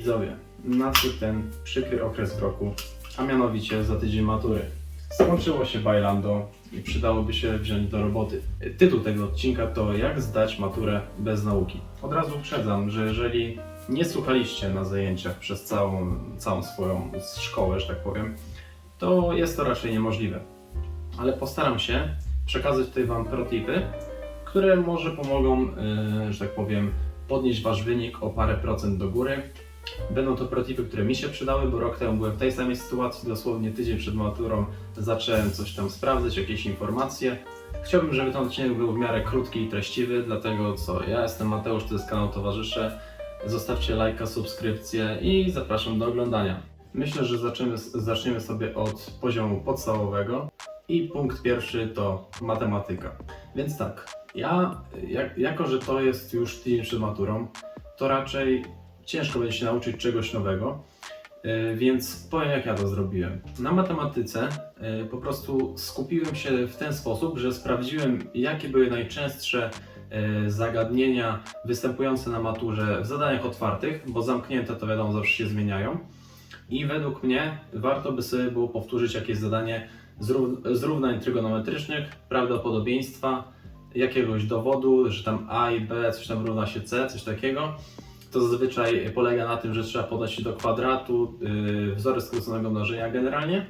Widzowie, nadszedł ten przykry okres w roku, a mianowicie za tydzień matury. Skończyło się bajlando i przydałoby się wziąć do roboty. Tytuł tego odcinka to Jak zdać maturę bez nauki. Od razu uprzedzam, że jeżeli nie słuchaliście na zajęciach przez całą, całą swoją szkołę, że tak powiem, to jest to raczej niemożliwe. Ale postaram się przekazać tutaj Wam protipy, które może pomogą, yy, że tak powiem, podnieść Wasz wynik o parę procent do góry. Będą to protipy, które mi się przydały, bo rok temu byłem w tej samej sytuacji, dosłownie tydzień przed maturą zacząłem coś tam sprawdzać, jakieś informacje. Chciałbym, żeby ten odcinek był w miarę krótki i treściwy, dlatego co, ja jestem Mateusz, to jest kanał Towarzysze. Zostawcie lajka, subskrypcję i zapraszam do oglądania. Myślę, że zaczniemy, zaczniemy sobie od poziomu podstawowego i punkt pierwszy to matematyka. Więc tak, ja, jak, jako że to jest już tydzień przed maturą, to raczej ciężko będzie się nauczyć czegoś nowego, yy, więc powiem jak ja to zrobiłem. Na matematyce yy, po prostu skupiłem się w ten sposób, że sprawdziłem jakie były najczęstsze yy, zagadnienia występujące na maturze w zadaniach otwartych, bo zamknięte to wiadomo zawsze się zmieniają. I według mnie warto by sobie było powtórzyć jakieś zadanie z równań trygonometrycznych, prawdopodobieństwa, jakiegoś dowodu, że tam A i B coś tam równa się C, coś takiego. To zazwyczaj polega na tym, że trzeba podać do kwadratu yy, wzory skróconego mnożenia generalnie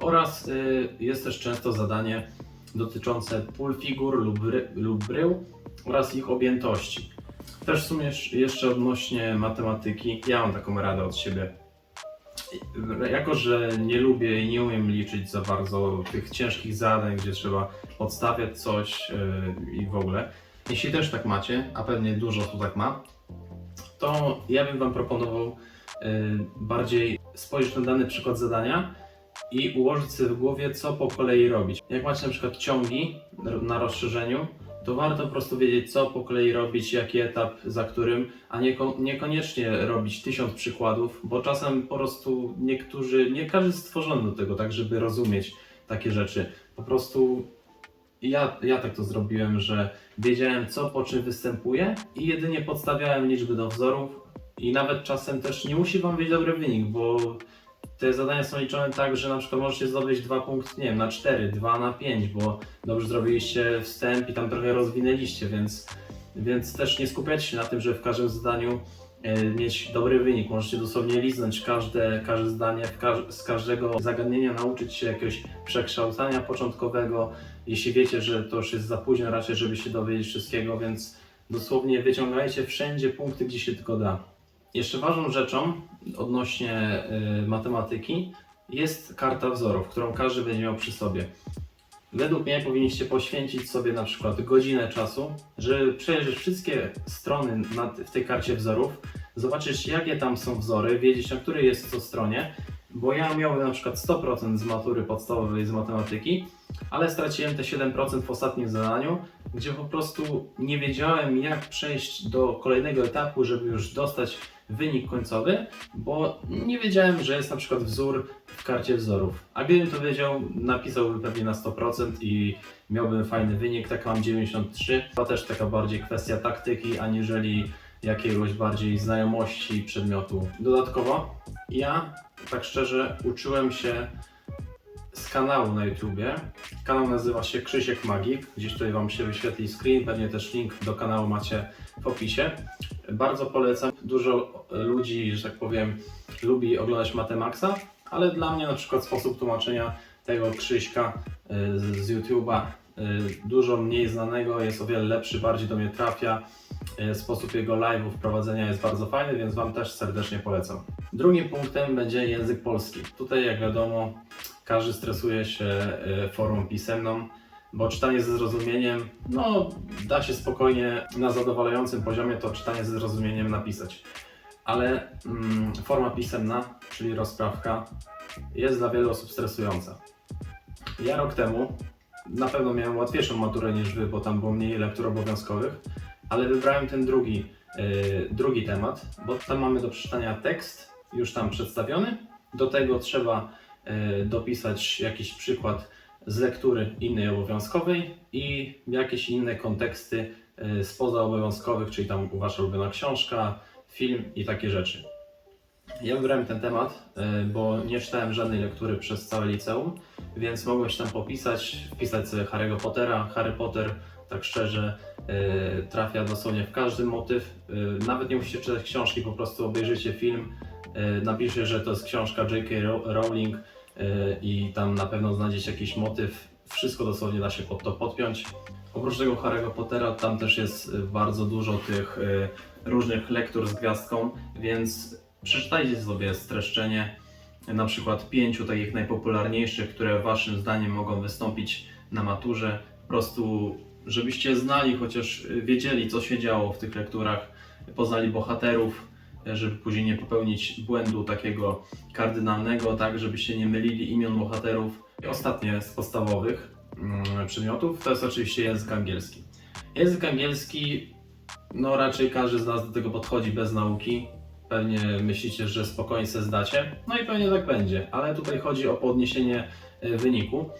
oraz yy, jest też często zadanie dotyczące pól figur lub, lub brył oraz ich objętości. Też w sumie jeszcze odnośnie matematyki, ja mam taką radę od siebie. Jako, że nie lubię i nie umiem liczyć za bardzo tych ciężkich zadań, gdzie trzeba podstawiać coś yy, i w ogóle. Jeśli też tak macie, a pewnie dużo tu tak ma, to ja bym Wam proponował yy, bardziej spojrzeć na dany przykład zadania i ułożyć sobie w głowie, co po kolei robić. Jak macie na przykład ciągi na rozszerzeniu, to warto po prostu wiedzieć, co po kolei robić, jaki etap za którym, a nieko, niekoniecznie robić tysiąc przykładów, bo czasem po prostu niektórzy, nie każdy stworzony do tego, tak, żeby rozumieć takie rzeczy. Po prostu ja, ja tak to zrobiłem, że wiedziałem, co po czym występuje i jedynie podstawiałem liczby do wzorów i nawet czasem też nie musi Wam być dobry wynik, bo te zadania są liczone tak, że na przykład możecie zdobyć dwa punkty, nie wiem, na 4, 2 na 5, bo dobrze zrobiliście wstęp i tam trochę rozwinęliście, więc, więc też nie skupiajcie się na tym, że w każdym zadaniu mieć dobry wynik. Możecie dosłownie liznąć każde, każde zdanie, z każdego zagadnienia nauczyć się jakiegoś przekształcania początkowego. Jeśli wiecie, że to już jest za późno raczej, żeby się dowiedzieć wszystkiego, więc dosłownie wyciągajcie wszędzie punkty, gdzie się tylko da. Jeszcze ważną rzeczą odnośnie y, matematyki jest karta wzorów, którą każdy będzie miał przy sobie. Według mnie powinniście poświęcić sobie na przykład godzinę czasu, żeby przejrzeć wszystkie strony w tej karcie wzorów, zobaczyć jakie tam są wzory, wiedzieć na której jest co stronie, bo ja miałem na przykład 100% z matury podstawowej z matematyki, ale straciłem te 7% w ostatnim zadaniu, gdzie po prostu nie wiedziałem jak przejść do kolejnego etapu, żeby już dostać wynik końcowy, bo nie wiedziałem, że jest na przykład wzór w karcie wzorów. A gdybym to wiedział, napisałbym pewnie na 100% i miałbym fajny wynik, tak mam 93. To też taka bardziej kwestia taktyki, aniżeli jakiegoś bardziej znajomości przedmiotu. Dodatkowo ja, tak szczerze, uczyłem się z kanału na YouTubie. Kanał nazywa się Krzysiek Magik. Gdzieś tutaj Wam się wyświetli screen, pewnie też link do kanału macie w opisie. Bardzo polecam. Dużo ludzi, że tak powiem, lubi oglądać Matemaxa, ale dla mnie na przykład sposób tłumaczenia tego Krzyśka y, z YouTube'a y, dużo mniej znanego, jest o wiele lepszy, bardziej do mnie trafia. Sposób jego live'ów prowadzenia jest bardzo fajny, więc Wam też serdecznie polecam. Drugim punktem będzie język polski. Tutaj, jak wiadomo, każdy stresuje się formą pisemną, bo czytanie ze zrozumieniem, no da się spokojnie na zadowalającym poziomie to czytanie ze zrozumieniem napisać. Ale mm, forma pisemna, czyli rozprawka, jest dla wielu osób stresująca. Ja rok temu na pewno miałem łatwiejszą maturę niż wy, bo tam było mniej lektur obowiązkowych, ale wybrałem ten drugi, yy, drugi temat, bo tam mamy do przeczytania tekst już tam przedstawiony. Do tego trzeba yy, dopisać jakiś przykład z lektury innej obowiązkowej i jakieś inne konteksty yy, spoza obowiązkowych, czyli tam wasza ulubiona książka, film i takie rzeczy. Ja wybrałem ten temat, y, bo nie czytałem żadnej lektury przez całe liceum, więc mogłem się tam popisać, wpisać sobie Harry'ego Pottera. Harry Potter, tak szczerze, y, trafia dosłownie w każdy motyw. Nawet nie musicie czytać książki, po prostu obejrzyjcie film, napiszcie, że to jest książka J.K. Row- Rowling i tam na pewno znajdziecie jakiś motyw. Wszystko dosłownie da się pod to podpiąć. Oprócz tego Harry'ego Pottera tam też jest y, bardzo dużo tych y, różnych lektur z gwiazdką, więc przeczytajcie sobie streszczenie na przykład pięciu takich najpopularniejszych, które waszym zdaniem mogą wystąpić na maturze. Po prostu, żebyście znali, chociaż wiedzieli, co się działo w tych lekturach, poznali bohaterów, żeby później nie popełnić błędu takiego kardynalnego, tak, żebyście nie mylili imion bohaterów. I ostatnie z podstawowych mm, przedmiotów to jest oczywiście język angielski. Język angielski, no raczej każdy z nas do tego podchodzi bez nauki. Pewnie myślicie, że spokojnie se zdacie, no i pewnie tak będzie, ale tutaj chodzi o podniesienie y, wyniku.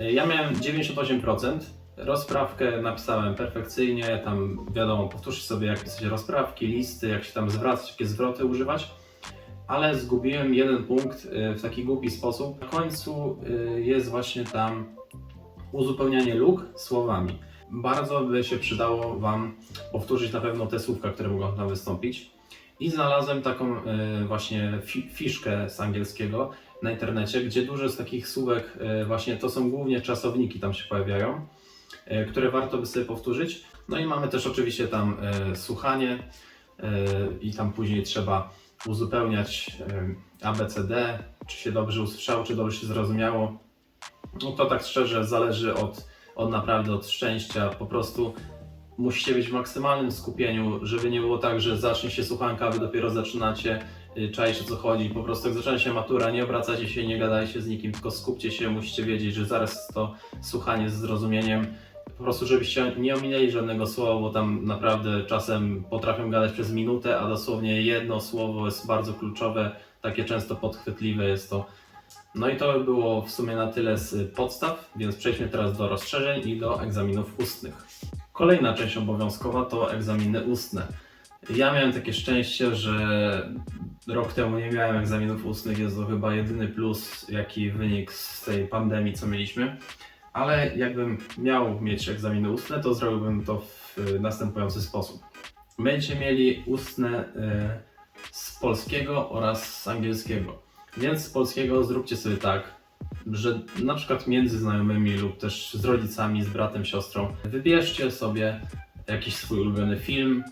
Y, Ja miałem 98%, rozprawkę napisałem perfekcyjnie, tam wiadomo, powtórzcie sobie jak pisać rozprawki, listy, jak się tam zwracać, jakie zwroty używać ale zgubiłem jeden punkt y, w taki głupi sposób. Na końcu y, jest właśnie tam uzupełnianie luk słowami. Bardzo by się przydało Wam powtórzyć na pewno te słówka, które mogą tam wystąpić. I znalazłem taką y, właśnie fi fiszkę z angielskiego na internecie, gdzie dużo z takich słówek, właśnie to są głównie czasowniki tam się pojawiają, które warto by sobie powtórzyć. No i mamy też oczywiście tam y, słuchanie y, i tam później trzeba uzupełniać ABCD, czy się dobrze usłyszało, czy dobrze się zrozumiało. No to tak szczerze zależy od, od naprawdę od szczęścia. Po prostu musicie być w maksymalnym skupieniu, żeby nie było tak, że zacznie się słuchanka, wy dopiero zaczynacie y, czaić o co chodzi. Po prostu jak zaczyna się matura, nie obracacie się, nie gadajcie z nikim, tylko skupcie się, musicie wiedzieć, że zaraz to słuchanie z zrozumieniem. Po prostu, żebyście nie ominęli żadnego słowa, bo tam naprawdę czasem potrafią gadać przez minutę, a dosłownie jedno słowo jest bardzo kluczowe, takie często podchwytliwe jest to. No i to by było w sumie na tyle z podstaw, więc przejdźmy teraz do rozszerzeń i do egzaminów ustnych. Kolejna część obowiązkowa to egzaminy ustne. Ja miałem takie szczęście, że rok temu nie miałem egzaminów ustnych, jest to chyba jedyny plus, jaki wynik z tej pandemii, co mieliśmy. Ale jakbym miał mieć egzaminy ustne, to zrobiłbym to w y, następujący sposób. Będziecie mieli ustne y, z polskiego oraz z angielskiego. Więc z polskiego zróbcie sobie tak, że na przykład między znajomymi lub też z rodzicami, z bratem, siostrą, wybierzcie sobie jakiś swój ulubiony film,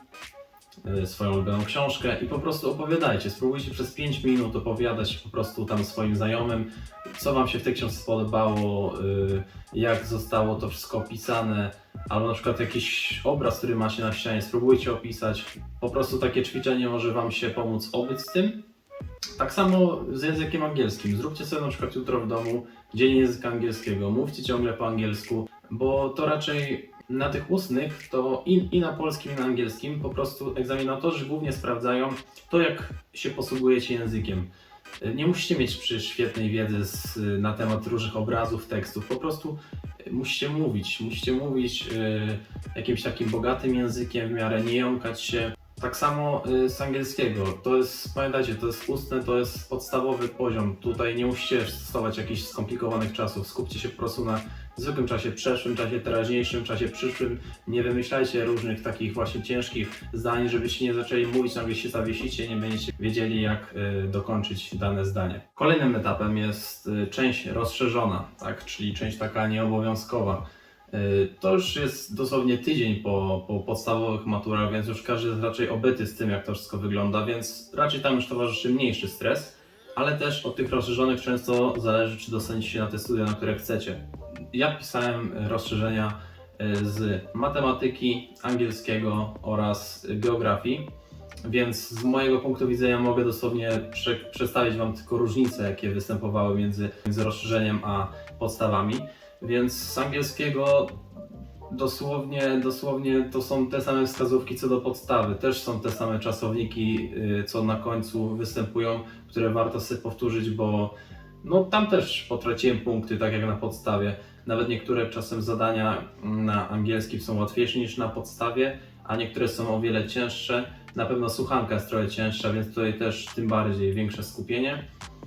swoją ulubioną książkę i po prostu opowiadajcie. Spróbujcie przez 5 minut opowiadać po prostu tam swoim znajomym, co Wam się w tej książce spodobało, y, jak zostało to wszystko opisane, albo na przykład jakiś obraz, który macie na ścianie, spróbujcie opisać. Po prostu takie ćwiczenie może Wam się pomóc obyć z tym. Tak samo z językiem angielskim. Zróbcie sobie na przykład jutro w domu dzień języka angielskiego. Mówcie ciągle po angielsku, bo to raczej na tych ustnych, to i, i na polskim, i na angielskim po prostu egzaminatorzy głównie sprawdzają to, jak się posługujecie językiem. Nie musicie mieć przy świetnej wiedzy z, na temat różnych obrazów, tekstów. Po prostu musicie mówić. Musicie mówić y, jakimś takim bogatym językiem, w miarę nie jąkać się. Tak samo y, z angielskiego. To jest, pamiętajcie, to jest ustne, to jest podstawowy poziom. Tutaj nie musicie stosować jakichś skomplikowanych czasów. Skupcie się po prostu na zwykłym czasie przeszłym, czasie teraźniejszym, czasie przyszłym. Nie wymyślajcie różnych takich właśnie ciężkich zdań, żebyście nie zaczęli mówić, nagle się zawiesicie, nie będziecie wiedzieli jak y, dokończyć dane zdanie. Kolejnym etapem jest y, część rozszerzona, tak, czyli część taka nieobowiązkowa. Y, To już jest dosłownie tydzień po, po podstawowych maturach, więc już każdy jest raczej obyty z tym, jak to wszystko wygląda, więc raczej tam już towarzyszy mniejszy stres, ale też od tych rozszerzonych często zależy, czy dostaniecie się na te studia, na które chcecie. Ja pisałem rozszerzenia y, z matematyki, angielskiego oraz geografii, więc z mojego punktu widzenia mogę dosłownie prze, przedstawić Wam tylko różnice, jakie występowały między, między rozszerzeniem a podstawami. Więc z angielskiego dosłownie, dosłownie to są te same wskazówki co do podstawy. Też są te same czasowniki, y, co na końcu występują, które warto sobie powtórzyć, bo no, tam też potraciłem punkty, tak jak na podstawie. Nawet niektóre czasem zadania na angielskim są łatwiejsze niż na podstawie, a niektóre są o wiele cięższe. Na pewno słuchanka jest trochę cięższa, więc tutaj też tym bardziej większe skupienie.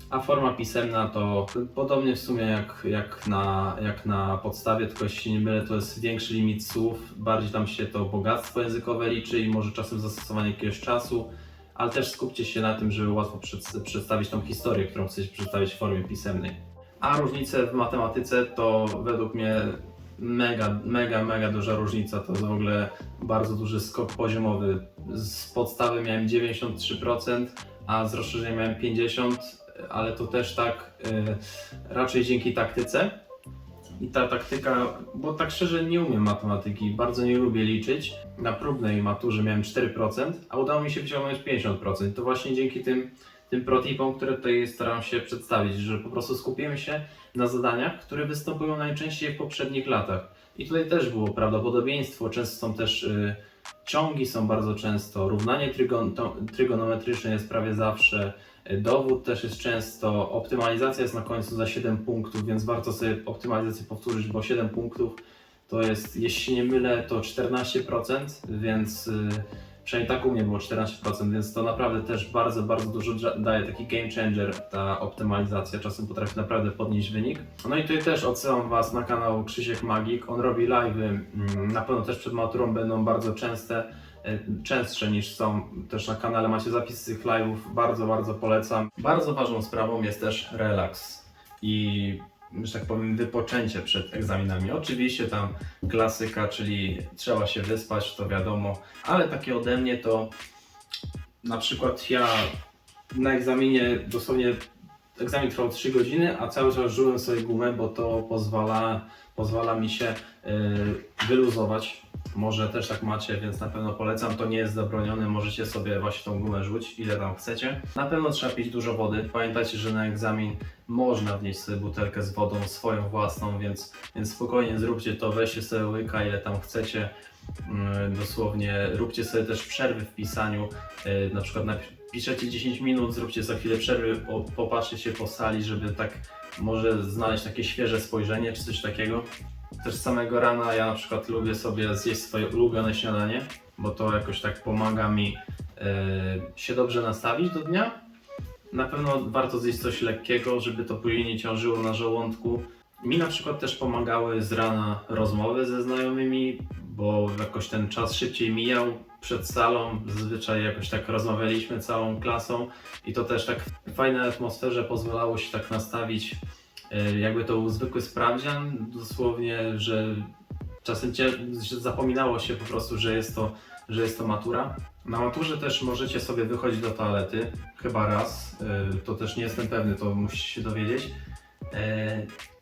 A forma pisemna to podobnie w sumie jak, jak, na, jak na podstawie, tylko jeśli się nie mylę, to jest większy limit słów, bardziej tam się to bogactwo językowe liczy i może czasem zastosowanie jakiegoś czasu, ale też skupcie się na tym, żeby łatwo przed, przedstawić tą historię, którą chcecie przedstawić w formie pisemnej. A różnice w matematyce to według mnie mega, mega, mega duża różnica. To jest w ogóle bardzo duży skok poziomowy. Z podstawy miałem 93%, a z rozszerzenia miałem 50%, ale to też tak y, raczej dzięki taktyce. I ta taktyka, bo tak szczerze nie umiem matematyki, bardzo nie lubię liczyć. Na próbnej maturze miałem 4%, a udało mi się wyciągnąć 50%. To właśnie dzięki tym, tym protipom, które tutaj staram się przedstawić, że po prostu skupimy się na zadaniach, które występują najczęściej w poprzednich latach. I tutaj też było prawdopodobieństwo, często są też y, ciągi, są bardzo często, równanie trygon, to, trygonometryczne jest prawie zawsze, y, dowód też jest często, optymalizacja jest na końcu za 7 punktów, więc warto sobie optymalizację powtórzyć, bo 7 punktów to jest, jeśli się nie mylę, to 14%, więc y, przynajmniej tak u mnie było 14%, więc to naprawdę też bardzo, bardzo dużo daje taki game changer ta optymalizacja, czasem potrafi naprawdę podnieść wynik. No i tutaj też odsyłam Was na kanał Krzysiek Magik, on robi live'y, mm, na pewno też przed maturą będą bardzo częste, e, częstsze niż są też na kanale, macie zapisy tych live'ów, bardzo, bardzo polecam. Bardzo ważną sprawą jest też relaks i że tak powiem, wypoczęcie przed egzaminami. Oczywiście tam klasyka, czyli trzeba się wyspać, to wiadomo, ale takie ode mnie to na przykład ja na egzaminie dosłownie egzamin trwał 3 godziny, a cały czas żyłem sobie gumę, bo to pozwala, pozwala mi się yy, wyluzować. Może też tak macie, więc na pewno polecam. To nie jest zabronione, możecie sobie właśnie tą gumę rzucić, ile tam chcecie. Na pewno trzeba pić dużo wody. Pamiętajcie, że na egzamin można wnieść sobie butelkę z wodą swoją własną, więc, więc spokojnie zróbcie to, weźcie sobie łyka, ile tam chcecie. Yy, Dosłownie róbcie sobie też przerwy w pisaniu. Yy, Na przykład napiszecie 10 minut, zróbcie za chwilę przerwy, po- popatrzcie się po sali, żeby tak może znaleźć takie świeże spojrzenie czy coś takiego. Też samego rana ja na przykład lubię sobie zjeść swoje ulubione śniadanie, bo to jakoś tak pomaga mi yy, się dobrze nastawić do dnia. Na pewno warto zjeść coś lekkiego, żeby to później nie ciążyło na żołądku. Mi na przykład też pomagały z rana rozmowy ze znajomymi, bo jakoś ten czas szybciej mijał przed salą. Zazwyczaj jakoś tak rozmawialiśmy całą klasą i to też tak w fajnej atmosferze pozwalało się tak nastawić, jakby to był zwykły sprawdzian, dosłownie, że czasem cię, że zapominało się po prostu, że jest to, że jest to matura. Na maturze też możecie sobie wychodzić do toalety, chyba raz, e, to też nie jestem pewny, to musicie się dowiedzieć.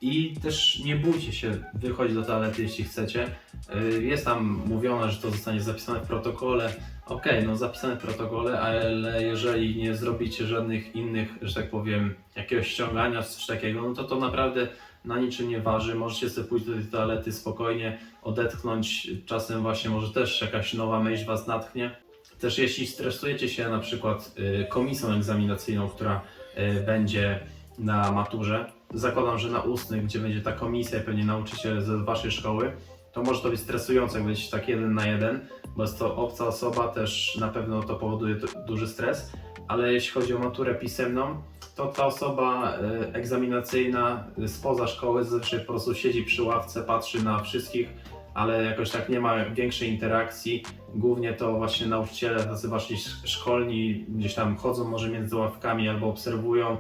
I też nie bójcie się wychodzić do toalety, jeśli chcecie. E, Jest tam mówione, że to zostanie zapisane w protokole. Okej, no zapisane w protokole, ale jeżeli nie zrobicie żadnych innych, że tak powiem, jakiegoś ściągania coś takiego, no to to naprawdę na niczym nie waży. Możecie sobie pójść do tej toalety spokojnie, odetchnąć. Czasem właśnie może też jakaś nowa myśl Was natchnie. Też jeśli stresujecie się na przykład y, komisją egzaminacyjną, która y, będzie na maturze, zakładam, że na ustnych, gdzie będzie ta komisja i pewnie nauczyciel ze waszej szkoły, to może to być stresujące, jak być tak jeden na jeden, bo jest to obca osoba, też na pewno to powoduje du- duży stres, ale jeśli chodzi o maturę pisemną, to ta osoba y, egzaminacyjna y, spoza szkoły zazwyczaj po prostu siedzi przy ławce, patrzy na wszystkich, ale jakoś tak nie ma większej interakcji. Głównie to właśnie nauczyciele, tacy sz- szkolni, gdzieś tam chodzą może między ławkami albo obserwują,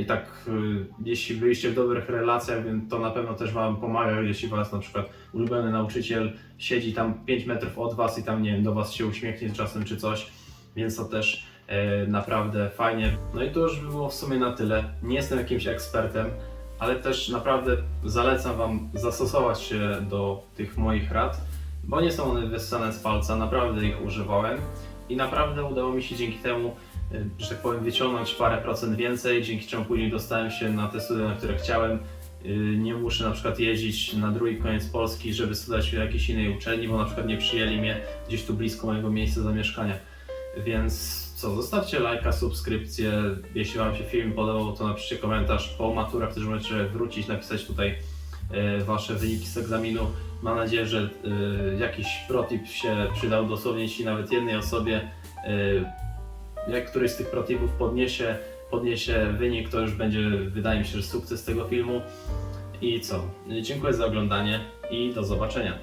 i tak, y, jeśli byliście w dobrych relacjach, to na pewno też Wam pomaga, jeśli Was na przykład ulubiony nauczyciel siedzi tam 5 metrów od Was i tam, nie wiem, do Was się uśmiechnie czasem czy coś, więc to też e, naprawdę fajnie. No i to już by było w sumie na tyle. Nie jestem jakimś ekspertem, ale też naprawdę zalecam Wam zastosować się do tych moich rad, bo nie są one wyssane z palca, naprawdę ich używałem i naprawdę udało mi się dzięki temu że tak powiem, wyciągnąć parę procent więcej, dzięki czemu później dostałem się na te studia, na które chciałem. Y, Nie muszę na przykład jeździć na drugi koniec Polski, żeby studiować w jakiejś innej uczelni, bo na przykład nie przyjęli mnie gdzieś tu blisko mojego miejsca zamieszkania. Więc co, zostawcie lajka, subskrypcję. Jeśli Wam się film podobał, to napiszcie komentarz po maturach, też możecie wrócić, napisać tutaj e, Wasze wyniki z egzaminu. Mam nadzieję, że e, jakiś protip się przydał dosłownie, jeśli nawet jednej osobie. Jak któryś z tych protipów podniesie, podniesie wynik, to już będzie, wydaje mi się, że sukces tego filmu. I co? Dziękuję za oglądanie i do zobaczenia.